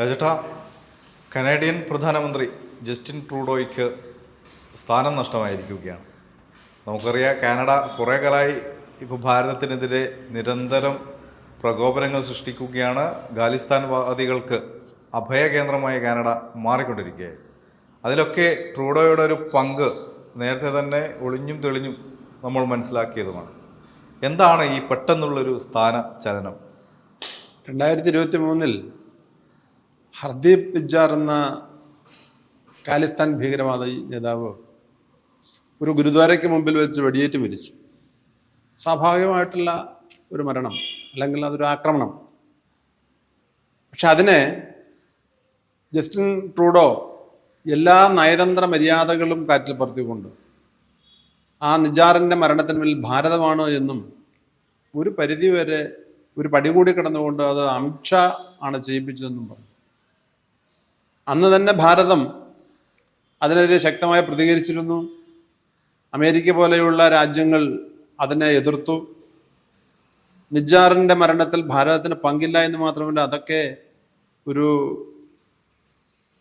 രാജേട്ടാ കനേഡിയൻ പ്രധാനമന്ത്രി ജസ്റ്റിൻ ട്രൂഡോയ്ക്ക് സ്ഥാനം നഷ്ടമായിരിക്കുകയാണ്. നമുക്കറിയാം കാനഡ കുറേ കാലമായി ഇപ്പോൾ ഭാരതത്തിനെതിരെ നിരന്തരം പ്രകോപനങ്ങൾ സൃഷ്ടിക്കുകയാണ്. ഖാലിസ്ഥാൻവാദികൾക്ക് അഭയകേന്ദ്രമായി കാനഡ മാറിക്കൊണ്ടിരിക്കുകയായി. അതിലൊക്കെ ട്രൂഡോയുടെ ഒരു പങ്ക് നേരത്തെ തന്നെ ഒളിഞ്ഞും തെളിഞ്ഞും നമ്മൾ മനസ്സിലാക്കിയതുമാണ്. എന്താണ് ഈ പെട്ടെന്നുള്ളൊരു സ്ഥാന ചലനം രണ്ടായിരത്തി ഇരുപത്തി മൂന്നിൽ ഹർദീപ് നിജാർ എന്ന ഖാലിസ്ഥാൻ ഭീകരവാദി നേതാവ് ഒരു ഗുരുദ്വാരയ്ക്ക് മുമ്പിൽ വെച്ച് വെടിയേറ്റ് മരിച്ചു. സ്വാഭാവികമായിട്ടുള്ള ഒരു മരണം അല്ലെങ്കിൽ അതൊരു ആക്രമണം. പക്ഷെ അതിനെ ജസ്റ്റിൻ ട്രൂഡോ എല്ലാ നയതന്ത്ര മര്യാദകളും കാറ്റിൽ പറത്തിക്കൊണ്ട് ആ നിജാറിന്റെ മരണത്തിന് മേൽ ഭാരതമാണ് എന്നും ഒരു പരിധിവരെ ഒരു പടി കൂടി കടന്നുകൊണ്ട് അത് അമിത്ഷാ ആണ് ചെയ്യിപ്പിച്ചതെന്നും പറഞ്ഞു. അന്ന് തന്നെ ഭാരതം അതിനെതിരെ ശക്തമായി പ്രതികരിച്ചിരുന്നു. അമേരിക്ക പോലെയുള്ള രാജ്യങ്ങൾ അതിനെ എതിർത്തു. നിജാറിന്റെ മരണത്തിൽ ഭാരതത്തിന് പങ്കില്ല എന്ന് മാത്രമല്ല അതൊക്കെ ഒരു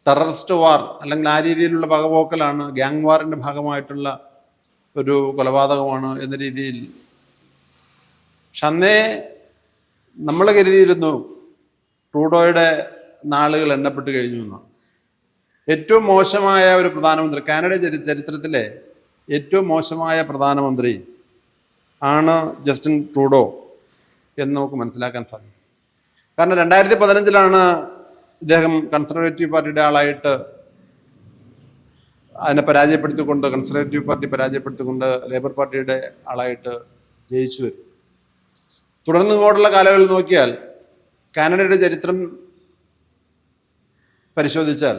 ടെററിസ്റ്റ് വാർ അല്ലെങ്കിൽ ആ രീതിയിലുള്ള പകപോക്കലാണ് ഗ്യാങ് വാറിന്റെ ഭാഗമായിട്ടുള്ള ഒരു കൊലപാതകമാണ് എന്ന രീതിയിൽ. പക്ഷെ അന്നേ നമ്മൾ കരുതിയിരുന്നു ട്രൂഡോയുടെ നാളുകൾ എണ്ണപ്പെട്ട് കഴിഞ്ഞു എന്നാണ് ഏറ്റവും മോശമായ ഒരു പ്രധാനമന്ത്രി കാനഡ ചരിത്രത്തിലെ ഏറ്റവും മോശമായ പ്രധാനമന്ത്രി ആണ് ജസ്റ്റിൻ ട്രൂഡോ എന്ന് നമുക്ക് മനസ്സിലാക്കാൻ സാധിക്കും. കാരണം രണ്ടായിരത്തി പതിനഞ്ചിലാണ് ഇദ്ദേഹം കൺസർവേറ്റീവ് പാർട്ടിയുടെ ആളായിട്ട് അതിനെ പരാജയപ്പെടുത്തിക്കൊണ്ട് കൺസർവേറ്റീവ് പാർട്ടി പരാജയപ്പെടുത്തിക്കൊണ്ട് ലേബർ പാർട്ടിയുടെ ആളായിട്ട് ജയിച്ചു വരും. തുടർന്ന് ഇങ്ങോട്ടുള്ള കാലങ്ങളിൽ നോക്കിയാൽ കാനഡയുടെ ചരിത്രം പരിശോധിച്ചാൽ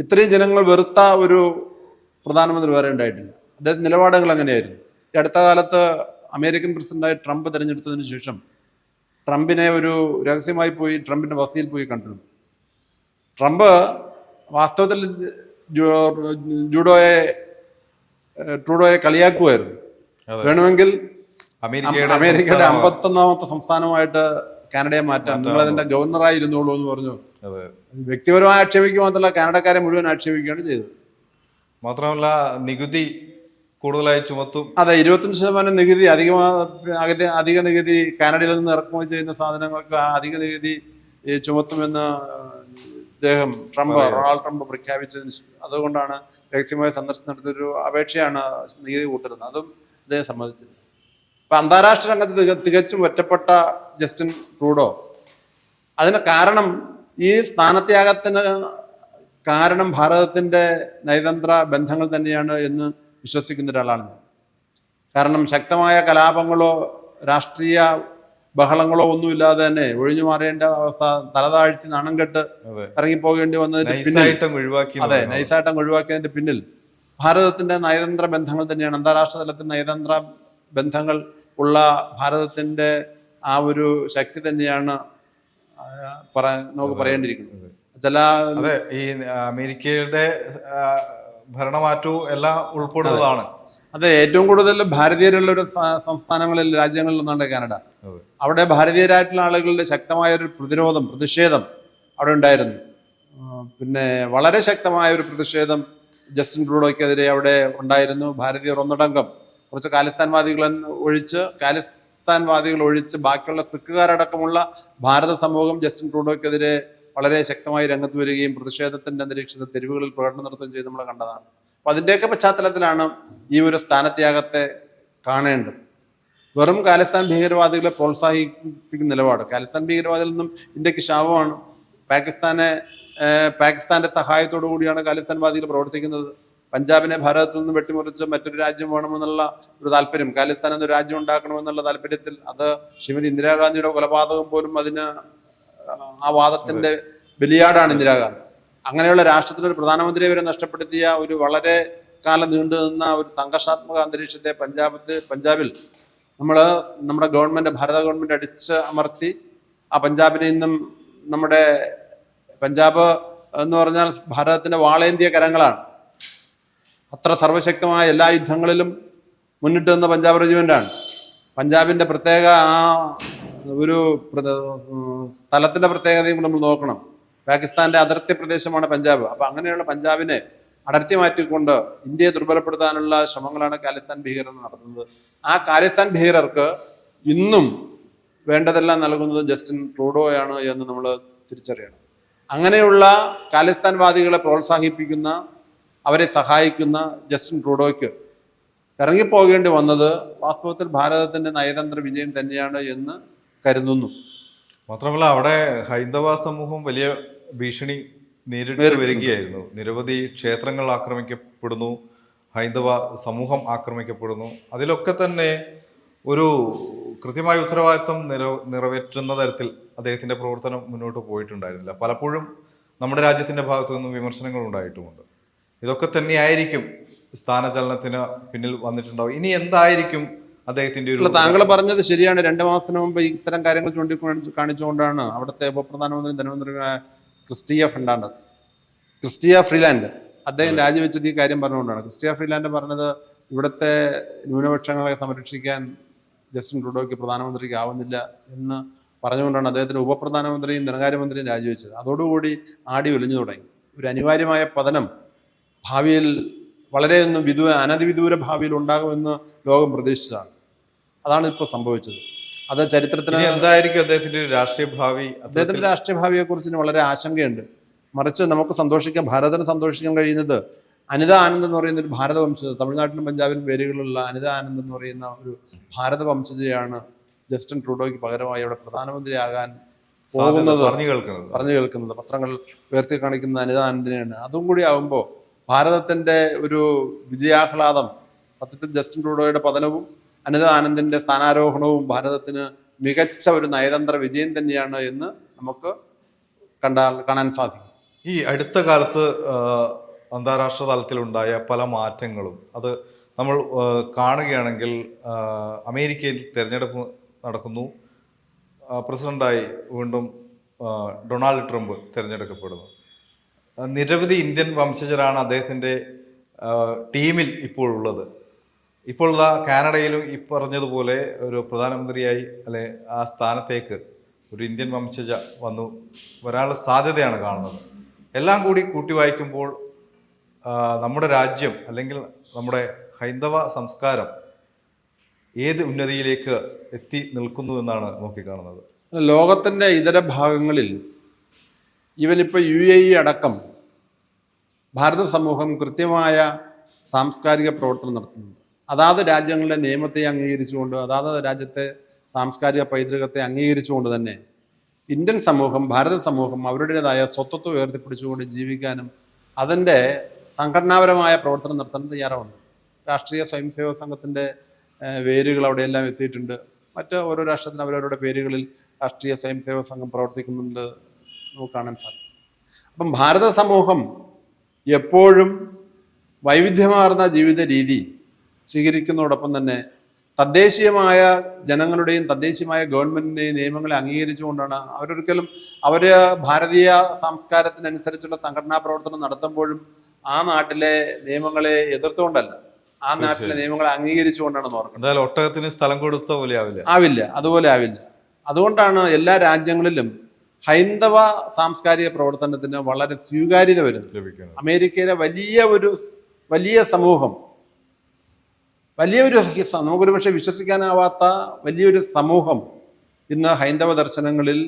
ഇത്രയും ജനങ്ങൾ വെറുത്ത ഒരു പ്രധാനമന്ത്രി വേറെ ഉണ്ടായിട്ടില്ല. അദ്ദേഹത്തിന്റെ നിലപാടുകൾ അങ്ങനെയായിരുന്നു. ഈ അടുത്ത കാലത്ത് അമേരിക്കൻ പ്രസിഡന്റായി ട്രംപ് തിരഞ്ഞെടുത്തതിന് ശേഷം ട്രംപിനെ ഒരു രഹസ്യമായി പോയി ട്രംപിന്റെ വസതിയിൽ പോയി കണ്ടിരുന്നു ട്രംപ് വാസ്തവത്തിൽ ജൂഡോയെ ട്രൂഡോയെ കളിയാക്കുമായിരുന്നു. വേണമെങ്കിൽ അമേരിക്കയുടെ. അമ്പത്തൊന്നാമത്തെ സംസ്ഥാനമായിട്ട് കാനഡയെ മാറ്റാം. നിങ്ങൾ അതിന്റെ ഗവർണറായി ഇരുന്നോളൂ എന്ന് പറഞ്ഞു. അതെ. വ്യക്തിപരമായി ആക്ഷേപിക്കുക മാത്രമല്ല കാനഡക്കാരെ മുഴുവൻ ആക്ഷേപിക്കുകയാണ് ചെയ്തത്. മാത്രമല്ല നികുതി കൂടുതലായി ചുമത്തും. അതെ ഇരുപത്തഞ്ച് ശതമാനം നികുതി അധികമാ അധിക നികുതി കാനഡയിൽ നിന്ന് ഇറക്കുമതി ചെയ്യുന്ന സാധനങ്ങൾക്ക് അധിക നികുതി ചുമത്തുമെന്ന് അദ്ദേഹം ട്രംപ് റൊണാൾഡ് ട്രംപ് പ്രഖ്യാപിച്ചതിന് അതുകൊണ്ടാണ് രഹസ്യമായ സന്ദർശനം നടത്തിയൊരു അപേക്ഷയാണ് നികുതി കൂട്ടുന്നത്. അതും ഇദ്ദേഹം സമ്മതിച്ചത് അപ്പൊ അന്താരാഷ്ട്ര രംഗത്ത് തിക- തികച്ചും ഒറ്റപ്പെട്ട ജസ്റ്റിൻ ട്രൂഡോ. അതിന് കാരണം ഈ സ്ഥാനത്യാഗത്തിന് കാരണം ഭാരതത്തിന്റെ നയതന്ത്ര ബന്ധങ്ങൾ തന്നെയാണ് എന്ന് വിശ്വസിക്കുന്ന ഒരാളാണ് ഞാൻ. കാരണം ശക്തമായ കലാപങ്ങളോ രാഷ്ട്രീയ ബഹളങ്ങളോ ഒന്നുമില്ലാതെ തന്നെ ഒഴിഞ്ഞു മാറേണ്ട അവസ്ഥ തലതാഴ്ത്തി നാണം കെട്ട് ഇറങ്ങിപ്പോകേണ്ടി വന്നതിന്റെ പിന്നിൽ അതെ നൈസായിട്ടം ഒഴിവാക്കിയതിന്റെ പിന്നിൽ ഭാരതത്തിന്റെ നയതന്ത്ര ബന്ധങ്ങൾ തന്നെയാണ്. അന്താരാഷ്ട്ര തലത്തിൽ നയതന്ത്ര ബന്ധങ്ങൾ ഉള്ള ഭാരതത്തിന്റെ ആ ഒരു ശക്തി തന്നെയാണ് നമുക്ക് പറയേണ്ടിയിരിക്കുന്നത് ചില അതെ ഈ അമേരിക്കയുടെ ഭരണമാറ്റവും എല്ലാം ഉൾപ്പെടുന്നതാണ്. അതെ. ഏറ്റവും കൂടുതൽ ഭാരതീയരുള്ള ഒരു സംസ്ഥാനങ്ങളിൽ രാജ്യങ്ങളിൽ ഒന്നാണ് കാനഡ. അവിടെ ഭാരതീയരായിട്ടുള്ള ആളുകളുടെ ശക്തമായ ഒരു പ്രതിരോധം പ്രതിഷേധം അവിടെ ഉണ്ടായിരുന്നു. പിന്നെ വളരെ ശക്തമായ ഒരു പ്രതിഷേധം ജസ്റ്റിൻ ട്രൂഡോയ്ക്കെതിരെ അവിടെ ഉണ്ടായിരുന്നു. ഭാരതീയർ ഒന്നടങ്കം കുറച്ച് ഖാലിസ്ഥാൻവാദികൾ ഒഴിച്ച് ഖാലിസ്ഥാൻവാദികൾ ഒഴിച്ച് ബാക്കിയുള്ള സിഖുകാരടക്കമുള്ള ഭാരത സമൂഹം ജസ്റ്റിൻ ട്രൂഡോയ്ക്കെതിരെ വളരെ ശക്തമായി രംഗത്ത് വരികയും പ്രതിഷേധത്തിന്റെ അന്തരീക്ഷത്തിൽ തെരുവുകളിൽ പ്രകടനം നടത്തുകയും ചെയ്ത് നമ്മൾ കണ്ടതാണ്. അപ്പൊ അതിന്റെയൊക്കെ പശ്ചാത്തലത്തിലാണ് ഈ ഒരു സ്ഥാനത്യാഗത്തെ കാണേണ്ടത്. വെറും ഖാലിസ്ഥാൻ ഭീകരവാദികളെ പ്രോത്സാഹിപ്പിക്കുന്ന നിലപാട്. ഖാലിസ്ഥാൻ ഭീകരവാദികളിൽ നിന്നും ഇന്ത്യയ്ക്ക് ശാപമാണ്. പാകിസ്ഥാനെ പാകിസ്ഥാന്റെ സഹായത്തോടു കൂടിയാണ് ഖാലിസ്ഥാൻവാദികൾ പ്രവർത്തിക്കുന്നത്. പഞ്ചാബിനെ ഭാരതത്തിൽ നിന്ന് വെട്ടിമുറിച്ച് മറ്റൊരു രാജ്യം വേണമെന്നുള്ള ഒരു താല്പര്യം ഖാലിസ്ഥാൻ എന്നൊരു രാജ്യം ഉണ്ടാക്കണമെന്നുള്ള താല്പര്യത്തിൽ അത് ശ്രീമതി ഇന്ദിരാഗാന്ധിയുടെ കൊലപാതകം പോലും അതിന് ആ വാദത്തിന്റെ ബലിയാടാണ് ഇന്ദിരാഗാന്ധി. അങ്ങനെയുള്ള രാഷ്ട്രത്തിന് ഒരു പ്രധാനമന്ത്രിയെ വരെ നഷ്ടപ്പെടുത്തിയ ഒരു വളരെ കാലം നീണ്ടു നിന്ന ഒരു സംഘർഷാത്മക അന്തരീക്ഷത്തെ പഞ്ചാബത്ത് പഞ്ചാബിൽ നമ്മൾ നമ്മുടെ ഗവൺമെന്റ് ഭാരത ഗവൺമെന്റ് അടിച്ച് അമർത്തി ആ പഞ്ചാബിനെ ഇന്നും നമ്മുടെ പഞ്ചാബ് എന്ന് പറഞ്ഞാൽ ഭാരതത്തിന്റെ വാളേന്തിയ കരങ്ങളാണ്. അത്ര സർവശക്തമായ എല്ലാ യുദ്ധങ്ങളിലും മുന്നിട്ട് നിന്ന പഞ്ചാബ് റെജിമെന്റാണ്. പഞ്ചാബിന്റെ പ്രത്യേക ആ ഒരു സ്ഥലത്തിന്റെ പ്രത്യേകതയും നമ്മൾ നോക്കണം. പാകിസ്ഥാന്റെ അതിർത്തി പ്രദേശമാണ് പഞ്ചാബ്. അപ്പൊ അങ്ങനെയുള്ള പഞ്ചാബിനെ അടർത്തി മാറ്റിക്കൊണ്ട് ഇന്ത്യയെ ദുർബലപ്പെടുത്താനുള്ള ശ്രമങ്ങളാണ് ഖാലിസ്ഥാൻ ഭീകരർ നടത്തുന്നത്. ആ ഖാലിസ്ഥാൻ ഭീകരർക്ക് ഇന്നും വേണ്ടതെല്ലാം നൽകുന്നത് ജസ്റ്റിൻ ട്രൂഡോയാണ് എന്ന് നമ്മൾ തിരിച്ചറിയണം. അങ്ങനെയുള്ള ഖാലിസ്ഥാൻവാദികളെ പ്രോത്സാഹിപ്പിക്കുന്ന അവരെ സഹായിക്കുന്ന ജസ്റ്റിൻ ട്രൂഡോയ്ക്ക് ഇറങ്ങിപ്പോകേണ്ടി വന്നത് വാസ്തവത്തിൽ ഭാരതത്തിന്റെ നയതന്ത്ര വിജയം തന്നെയാണ് എന്ന് കരുതുന്നു. മാത്രമല്ല അവിടെ ഹൈന്ദവ സമൂഹം വലിയ ഭീഷണി നേരിട്ട് വരികയായിരുന്നു. നിരവധി ക്ഷേത്രങ്ങൾ ആക്രമിക്കപ്പെടുന്നു ഹൈന്ദവ സമൂഹം ആക്രമിക്കപ്പെടുന്നു. അതിലൊക്കെ തന്നെ ഒരു കൃത്യമായ ഉത്തരവാദിത്വം നിറ നിറവേറ്റുന്ന തരത്തിൽ അദ്ദേഹത്തിന്റെ പ്രവർത്തനം മുന്നോട്ട് പോയിട്ടുണ്ടായിരുന്നില്ല. പലപ്പോഴും നമ്മുടെ രാജ്യത്തിന്റെ ഭാഗത്തു നിന്നും വിമർശനങ്ങൾ ഉണ്ടായിട്ടുമുണ്ട്. ഇതൊക്കെ തന്നെയായിരിക്കും സ്ഥാനചലനത്തിന് പിന്നിൽ വന്നിട്ടുണ്ടാവും ഇനി എന്തായിരിക്കും അദ്ദേഹത്തിന്റെ ഒരു താങ്കൾ പറഞ്ഞത് ശരിയാണ്. രണ്ട് മാസത്തിന് മുമ്പ് ഇത്തരം കാര്യങ്ങൾ ചൂണ്ടി കാണിച്ചുകൊണ്ടാണ് അവിടുത്തെ ഉപപ്രധാനമന്ത്രി ധനമന്ത്രി ക്രിസ്റ്റിയ ഫെർണാണ്ടസ്. Christia freelance. അദ്ദേഹം രാജിവെച്ചത് ഈ കാര്യം പറഞ്ഞുകൊണ്ടാണ്. ക്രിസ്റ്റിയ ഫ്രീലാൻഡ് പറഞ്ഞത് ഇവിടുത്തെ ന്യൂനപക്ഷങ്ങളെ സംരക്ഷിക്കാൻ ജസ്റ്റിൻ ട്രൂഡോയ്ക്ക് പ്രധാനമന്ത്രിക്ക് ആവുന്നില്ല എന്ന് പറഞ്ഞുകൊണ്ടാണ് അദ്ദേഹത്തിന് ഉപപ്രധാനമന്ത്രിയും ധനകാര്യമന്ത്രിയും രാജിവെച്ചത്. അതോടുകൂടി ആടി ഒലിഞ്ഞു തുടങ്ങി. ഒരു അനിവാര്യമായ പതനം ഭാവിയിൽ വളരെയൊന്നും വിദൂര അനധിവിദൂര ഭാവിയിൽ ഉണ്ടാകുമെന്ന് ലോകം പ്രതീക്ഷിച്ചതാണ്. അതാണ് ഇപ്പോൾ സംഭവിച്ചത്. അത് ചരിത്രത്തിന് എന്തായിരിക്കും അദ്ദേഹത്തിന്റെ രാഷ്ട്രീയ ഭാവി? അദ്ദേഹത്തിന്റെ രാഷ്ട്രീയ ഭാവിയെ കുറിച്ച് വളരെ ആശങ്കയുണ്ട്. മറിച്ച് നമുക്ക് സന്തോഷിക്കാൻ ഭാരതത്തിന് സന്തോഷിക്കാൻ കഴിയുന്നത് അനിത ആനന്ദ് എന്ന് പറയുന്ന ഒരു ഭാരത വംശജ തമിഴ്നാട്ടിലും പഞ്ചാബിലും പേരുകളുള്ള അനിത ആനന്ദ് എന്ന് പറയുന്ന ഒരു ഭാരത വംശജയാണ് ജസ്റ്റിൻ ട്രൂഡോയ്ക്ക് പകരമായി അവിടെ പ്രധാനമന്ത്രിയാകാൻ പോകുന്നത്. പറഞ്ഞു കേൾക്കുന്നത്. പറഞ്ഞു കേൾക്കുന്നത്. പത്രങ്ങൾ ഉയർത്തി കാണിക്കുന്ന അനിത ആനന്ദിനെയാണ്. അതും കൂടി ആകുമ്പോൾ ഭാരതത്തിന്റെ ഒരു വിജയാഹ്ലാദം സത്യത്തിൽ ജസ്റ്റിൻ ട്രൂഡോയുടെ പതനവും അനിത ആനന്ദിന്റെ സ്ഥാനാരോഹണവും ഭാരതത്തിന് മികച്ച ഒരു നയതന്ത്ര വിജയം തന്നെയാണ് എന്ന് നമുക്ക് കണ്ടാൽ കാണാൻ സാധിക്കും. ഈ അടുത്ത കാലത്ത് അന്താരാഷ്ട്ര തലത്തിലുണ്ടായ പല മാറ്റങ്ങളും അത് നമ്മൾ കാണുകയാണെങ്കിൽ അമേരിക്കയിൽ തിരഞ്ഞെടുപ്പ് നടക്കുന്നു. പ്രസിഡന്റായി വീണ്ടും ഡൊണാൾഡ് ട്രംപ് തിരഞ്ഞെടുക്കപ്പെടുന്നു. നിരവധി ഇന്ത്യൻ വംശജരാണ് അദ്ദേഹത്തിന്റെ ടീമിൽ ഇപ്പോൾ ഉള്ളത്. ഇപ്പോൾ ഇതാ കാനഡയിലും ഈ പറഞ്ഞതുപോലെ ഒരു പ്രധാനമന്ത്രിയായി അല്ലെ ആ സ്ഥാനത്തേക്ക് ഒരു ഇന്ത്യൻ വംശജ വന്നു. വരാനുള്ള സാധ്യതയാണ് കാണുന്നത്. എല്ലാം കൂടി കൂട്ടി വായിക്കുമ്പോൾ നമ്മുടെ രാജ്യം അല്ലെങ്കിൽ നമ്മുടെ ഹൈന്ദവ സംസ്കാരം ഏത് ഉന്നതിയിലേക്ക് എത്തി നിൽക്കുന്നു എന്നാണ് നോക്കിക്കാണുന്നത് ലോകത്തിന്റെ ഇതര ഭാഗങ്ങളിൽ ഇവനിപ്പോൾ യു എ ഇ അടക്കം ഭാരത സമൂഹം കൃത്യമായ സാംസ്കാരിക പ്രവർത്തനം നടത്തുന്നുണ്ട്. അതാത് രാജ്യങ്ങളുടെ നിയമത്തെ അംഗീകരിച്ചുകൊണ്ട് അതാത് രാജ്യത്തെ സാംസ്കാരിക പൈതൃകത്തെ അംഗീകരിച്ചുകൊണ്ട് തന്നെ ഇന്ത്യൻ സമൂഹം ഭാരത സമൂഹം അവരുടേതായ സ്വത്വത്വം ഉയർത്തിപ്പിടിച്ചുകൊണ്ട് ജീവിക്കാനും അതിന്റെ സംഘടനാപരമായ പ്രവർത്തനം നടത്താൻ തയ്യാറാവുന്നു. രാഷ്ട്രീയ സ്വയംസേവക സംഘത്തിന്റെ വേരുകൾ അവിടെയെല്ലാം എത്തിയിട്ടുണ്ട്. മറ്റ് ഓരോ രാഷ്ട്രത്തിനും അവരവരുടെ പേരുകളിൽ രാഷ്ട്രീയ സ്വയംസേവക സംഘം പ്രവർത്തിക്കുന്നുണ്ട് നമുക്ക് കാണാൻ സാധിക്കും. അപ്പം ഭാരത സമൂഹം എപ്പോഴും വൈവിധ്യമാർന്ന ജീവിത രീതി സ്വീകരിക്കുന്നതോടൊപ്പം തന്നെ തദ്ദേശീയമായ ജനങ്ങളുടെയും തദ്ദേശീയമായ ഗവൺമെന്റിന്റെയും നിയമങ്ങളെ അംഗീകരിച്ചുകൊണ്ടാണ് അവരൊരിക്കലും അവർ ഭാരതീയ സംസ്കാരത്തിനനുസരിച്ചുള്ള സംഘടനാ പ്രവർത്തനം നടത്തുമ്പോഴും ആ നാട്ടിലെ നിയമങ്ങളെ എതിർത്തുകൊണ്ടല്ല. ആ നാട്ടിലെ നിയമങ്ങളെ അംഗീകരിച്ചുകൊണ്ടാണ് ഓർക്കുന്നത് ഒട്ടകത്തിന് സ്ഥലം കൊടുത്ത പോലെ ആവില്ല. ആവില്ല. അതുപോലെ ആവില്ല. അതുകൊണ്ടാണ് എല്ലാ രാജ്യങ്ങളിലും ഹൈന്ദവ സാംസ്കാരിക പ്രവർത്തനത്തിന് വളരെ സ്വീകാര്യത വരുന്നു അമേരിക്കയിലെ വലിയ ഒരു വലിയ സമൂഹം വലിയൊരു നമുക്കൊരു പക്ഷെ വിശ്വസിക്കാനാവാത്ത വലിയൊരു സമൂഹം ഇന്ന് ഹൈന്ദവ ദർശനങ്ങളിൽ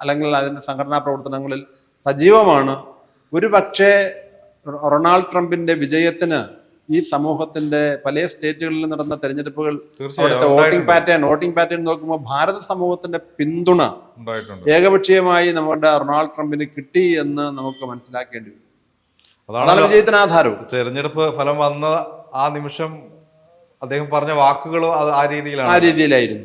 അല്ലെങ്കിൽ അതിന്റെ സംഘടനാ പ്രവർത്തനങ്ങളിൽ സജീവമാണ്. ഒരു പക്ഷേ റൊണാൾഡ് ട്രംപിന്റെ വിജയത്തിന് ഈ സമൂഹത്തിന്റെ പല സ്റ്റേറ്റുകളിൽ നടന്ന തെരഞ്ഞെടുപ്പുകൾ തീർച്ചയായും വോട്ടിംഗ് പാറ്റേൺ വോട്ടിംഗ് പാറ്റേൺ നോക്കുമ്പോൾ ഭാരത സമൂഹത്തിന്റെ പിന്തുണ ഏകപക്ഷീയമായി നമ്മുടെ റൊണാൾഡ് ട്രംപിന് കിട്ടി എന്ന് നമുക്ക് മനസ്സിലാക്കേണ്ടി വരും. അതാണ് വിജയത്തിന് ആധാരവും തെരഞ്ഞെടുപ്പ് ഫലം വന്ന ആ നിമിഷം അദ്ദേഹം പറഞ്ഞ വാക്കുകളും അത് ആ രീതിയിലാണ്. ആ രീതിയിലായിരുന്നു.